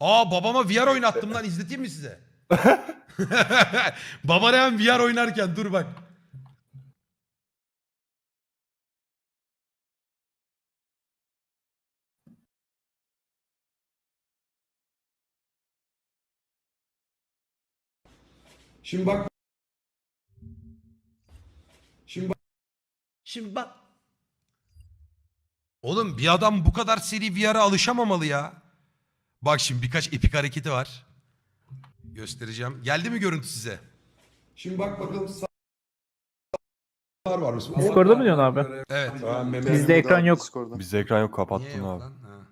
Aa babama VR oynattım lan izleteyim mi size? Baba Rehan VR oynarken dur bak. Şimdi bak. Şimdi bak. Şimdi bak. Oğlum bir adam bu kadar seri VR'a alışamamalı ya. Bak şimdi birkaç epik hareketi var. Göstereceğim. Geldi mi görüntü size? Şimdi bak bakalım sağ var mesela. Discord'da mı diyorsun abi? Evet. Bizde ekran yok. Discord'da. Bizde ekran yok Niye kapattın yok abi. lan? Ha.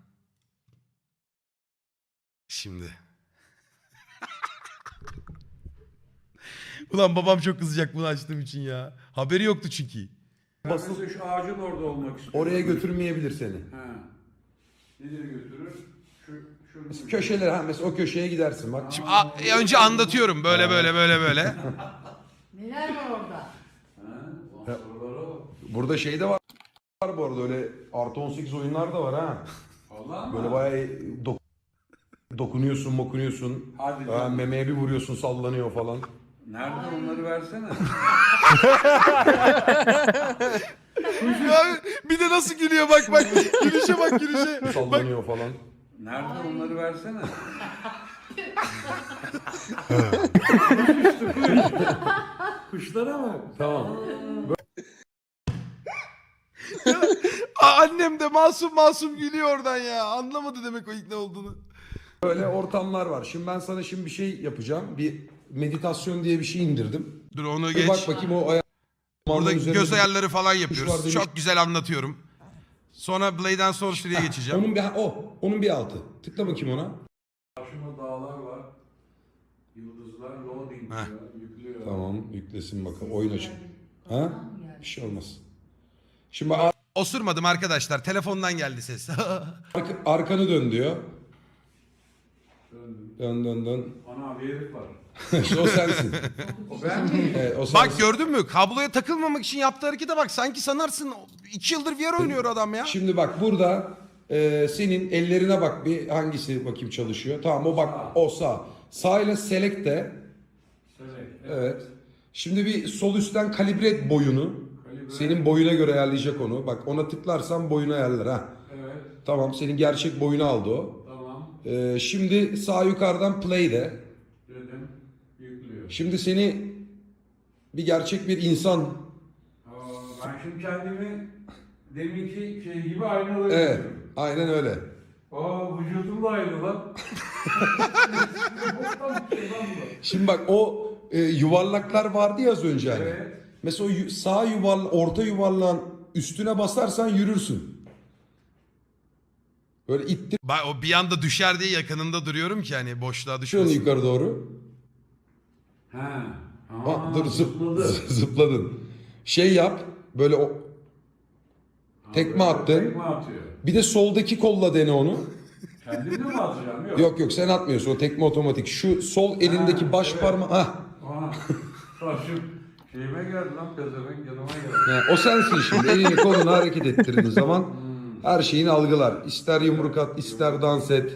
Şimdi. Ulan babam çok kızacak bunu açtığım için ya. Haberi yoktu çünkü. Basıl Mesela şu ağacın orada olmak istiyor. oraya götürmeyebilir seni. Ha. Nereye götürür? Köşeler ha mesela o köşeye gidersin bak. Şimdi a- e, önce anlatıyorum böyle böyle böyle böyle. Neler var orada? Burada şey de var. Var bu arada öyle artı 18 oyunlar da var ha. Vallahi mı? Böyle bayağı dok- dokunuyorsun, mokunuyorsun. Hadi Ha, canım. memeye bir vuruyorsun sallanıyor falan. Nerede onları versene. Ya, bir de nasıl gülüyor bak bak. Gülüşe bak gülüşe. Sallanıyor falan. Nerede onları versene. Kuşlara bak. Tamam. Aa, annem de masum masum gülüyor oradan ya. Anlamadı demek o ilk ne olduğunu. Böyle ortamlar var. Şimdi ben sana şimdi bir şey yapacağım. Bir meditasyon diye bir şey indirdim. Dur onu Bir geç. bak bakayım o ayar. Burada üzerinde göz bir- ayarları falan var yapıyoruz. demiş. Çok güzel anlatıyorum. Sonra Blade and Sorcery'e geçeceğim. Onun bir o, onun bir altı. Tıkla bakayım ona. Karşıma dağlar var. Yıldızlar loading Heh. diyor. Yüklüyor. Tamam yüklesin bakalım. Oyun açın. Ha? Bir şey olmaz. Şimdi ar- Osurmadım arkadaşlar. Telefondan geldi ses. arka- arkanı dön diyor. Döndüm. Dön dön dön. Ana bir herif var. İşte o sensin. O ben miyim? Evet, o sensin. bak gördün mü? Kabloya takılmamak için yaptığı harekete bak. Sanki sanarsın 2 yıldır VR oynuyor adam ya. Şimdi bak burada e, senin ellerine bak bir hangisi bakayım çalışıyor. Tamam o bak o sağ. Sağ ile select de. Evet. Şimdi bir sol üstten kalibre et boyunu. Kalibre. Senin boyuna göre ayarlayacak onu. Bak ona tıklarsan boyunu ayarlar ha. Evet. Tamam senin gerçek boyunu aldı o. Tamam. Ee, şimdi sağ yukarıdan play de. Şimdi seni bir gerçek bir insan. Ben şimdi kendimi deminki şey gibi aynalı Evet. Aynen öyle. Aa vücudum da aynı lan. Şimdi bak o e, yuvarlaklar vardı ya az önce hani. Evet. Mesela o yu- sağ yuvarla orta yuvarlağın üstüne basarsan yürürsün. Böyle ittir Bak o bir anda düşer diye yakınında duruyorum ki hani boşluğa düşmesin. yukarı doğru. Ha. Aa, dur zıp, zıpladı. zıpladın. Şey yap böyle o tekme attın. Tekme atıyor. Bir de soldaki kolla dene onu. Kendim de mi atacağım? Yok. Yok yok sen atmıyorsun o tekme otomatik. Şu sol elindeki Ha, baş evet. parmağı. Aa, Saçım şeyime geldi lan pezevenk yanıma geldi. Yani o sensin şimdi. Elini kolunu hareket ettirdiğin zaman her şeyini algılar. İster yumruk at, ister dans et.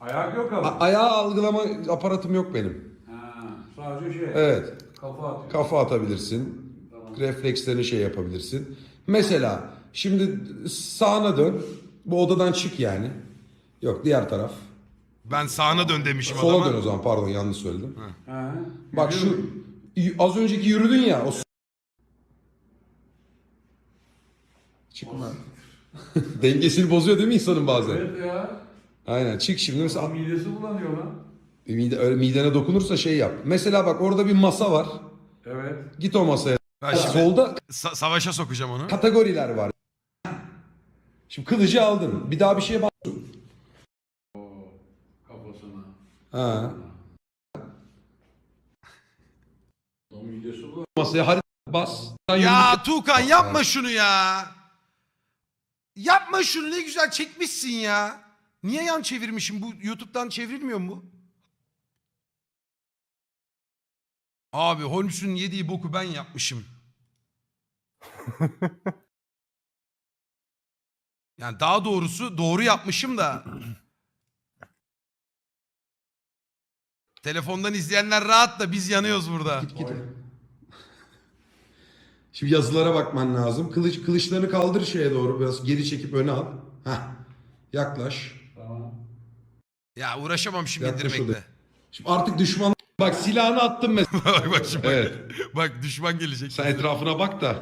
Ayak yok ama. A- ayağı algılama aparatım yok benim. Sadece şey. Evet. Kafa atıyor. Kafa atabilirsin. Reflekslerini şey yapabilirsin. Mesela şimdi sağına dön. Bu odadan çık yani. Yok diğer taraf. Ben sağına dön demişim Sola adama. dön o zaman pardon yanlış söyledim. Ha. Bak şu az önceki yürüdün ya o Çıkma. Dengesini bozuyor değil mi insanın bazen? Evet ya. Aynen çık şimdi mesela midesi bulanıyor lan. Mide, öyle midene dokunursa şey yap. Mesela bak orada bir masa var. Evet. Git o masaya. Ben şimdi Solda sa- savaşa sokacağım onu. kategoriler var. Şimdi kılıcı aldın. Bir daha bir şeye bas. Kafasına. Ha. Adam midesi bulanıyor. Masaya harita bas. Sen Ya Tuğkan yapma şunu ya. Yapma şunu ne güzel çekmişsin ya. Niye yan çevirmişim? Bu YouTube'dan çevrilmiyor mu? Abi Holmes'un yediği boku ben yapmışım. yani daha doğrusu doğru yapmışım da Telefondan izleyenler rahat da biz yanıyoruz burada. Git git. Şimdi yazılara bakman lazım. Kılıç kılıçlarını kaldır şeye doğru biraz geri çekip öne al. Heh. Yaklaş. Tamam. Ya uğraşamam şimdi Yaklaş indirmekle. Şimdi artık düşman bak silahını attın mesela. bak bak şimdi. Evet. Bak düşman gelecek. Sen etrafına bak da.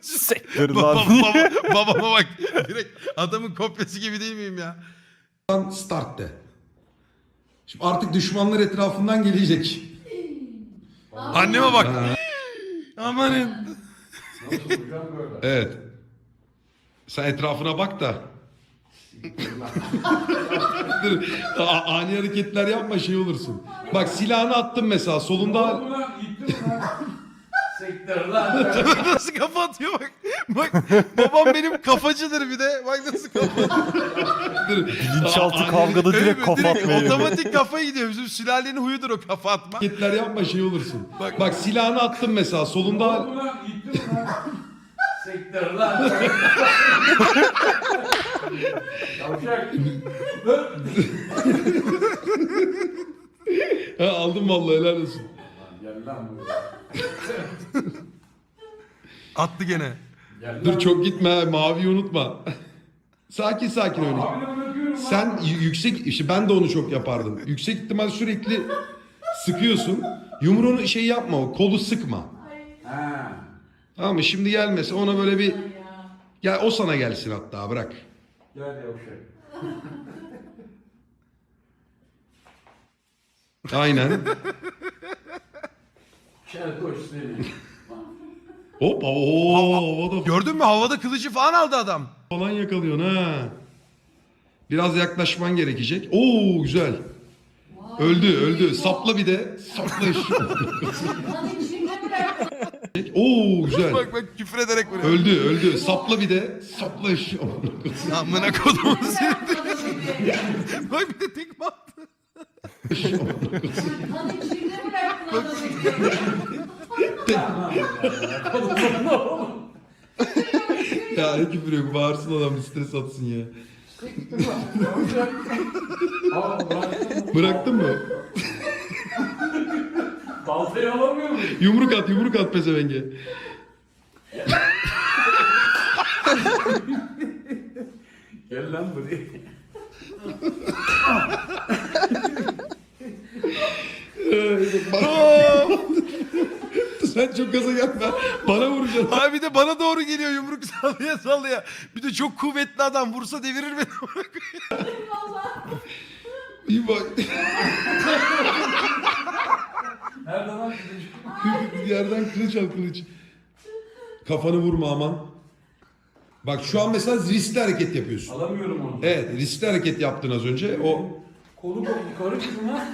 Sektör Baba, lan. baba, babama bak. Direkt adamın kopyası gibi değil miyim ya? Lan Start de. Şimdi artık düşmanlar etrafından gelecek. Anneme bak. Amanın. Evet. Sen etrafına bak da. Dur, a- ani hareketler yapma şey olursun. Bak silahını attın mesela solunda lan, nasıl kafa atıyor bak. Bak babam benim kafacıdır bir de. Bak nasıl kafa atıyor. Bilinçaltı Ani kavgada direkt kafa direkt Otomatik kafa gidiyor. Bizim sülalenin huyudur o kafa atma. hareketler yapma şey olursun. Bak, bak silahını attın mesela solunda lan, mi lan? Yavşak. ha, aldım vallahi helal olsun. Gel lan buraya. Attı gene. Gel Dur lan. çok gitme maviyi unutma. sakin sakin bırakıyorum lan. Sen y- yüksek işte ben de onu çok yapardım. Yüksek ihtimal sürekli sıkıyorsun. Yumruğunu şey yapma o kolu sıkma. Ha. Tamam mı? Şimdi gelmese ona böyle bir Ya. gel o sana gelsin hatta bırak. Gel yavşak. Aynen. Gel koş seni. Hop ooo havada Gördün mü havada kılıcı falan aldı adam. falan yakalıyorsun ha. Biraz yaklaşman gerekecek. Oo güzel. Öldü öldü. Sapla bir de. Sapla. Lan bırak. Oo güzel. Bak bak küfür ederek vuruyor. Öldü öldü. Sapla bir de. Sapla şu. Amına kodumu seni. Bak bir de tekme attı. Lan içinde bıraktın adamı. ya ne küfür yok. Bağırsın adam bir stres atsın ya. Bıraktın mı? Baltayı alamıyor muyum? Yumruk at yumruk at pezevenge. Gel lan buraya. Sen çok gaza gelme. Bana vuracaksın. Abi bir de bana doğru geliyor yumruk sallaya sallaya. Bir de çok kuvvetli adam vursa devirir beni. İyi bak. Nerede lan kılıç? Bir yerden kılıç al kılıç. Kafanı vurma aman. Bak şu an mesela riskli hareket yapıyorsun. Alamıyorum onu. Evet riskli hareket yaptın az önce. O Kolu kolu yukarı çıkın lan.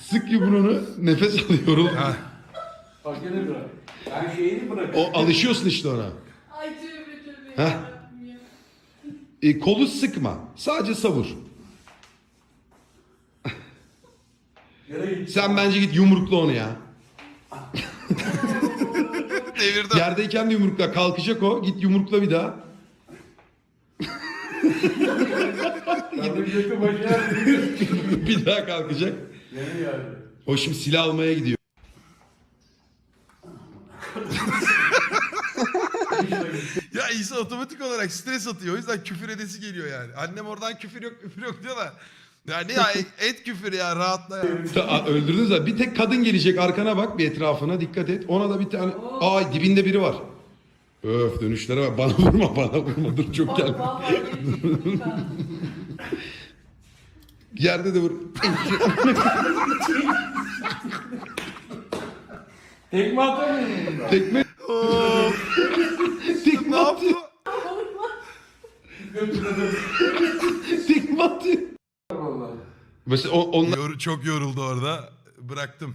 sık yumruğunu nefes alıyorum. Bak gene bırak. Ben şeyini bırak. O alışıyorsun işte ona. Ay tövbe tövbe. Heh. yarabbim ya. E, kolu sıkma. Sadece savur. Yere git. Sen bence git yumrukla onu ya. Devirdi. Yerdeyken de yumrukla. Kalkacak o. Git yumrukla bir daha. Bir daha kalkacak. Yere geldi. O şimdi silah almaya gidiyor. Ya İsa otomatik olarak stres atıyor. O yüzden küfür edesi geliyor yani. Annem oradan küfür yok küfür yok diyor da. Ya ne ya et küfür ya rahatla ya. Öldürdünüz zaten. Bir tek kadın gelecek arkana bak bir etrafına dikkat et. Ona da bir tane... Ay dibinde biri var. Öf dönüşlere bak. Bana vurma bana vurma. Dur çok gel. Yerde de vur. Tekme atamıyor muyum ben? Tekme. Tekme atıyor. Götüne de. Tekme atıyor. Vallahi. Mesela o, onlar Yor- çok yoruldu orada. Bıraktım.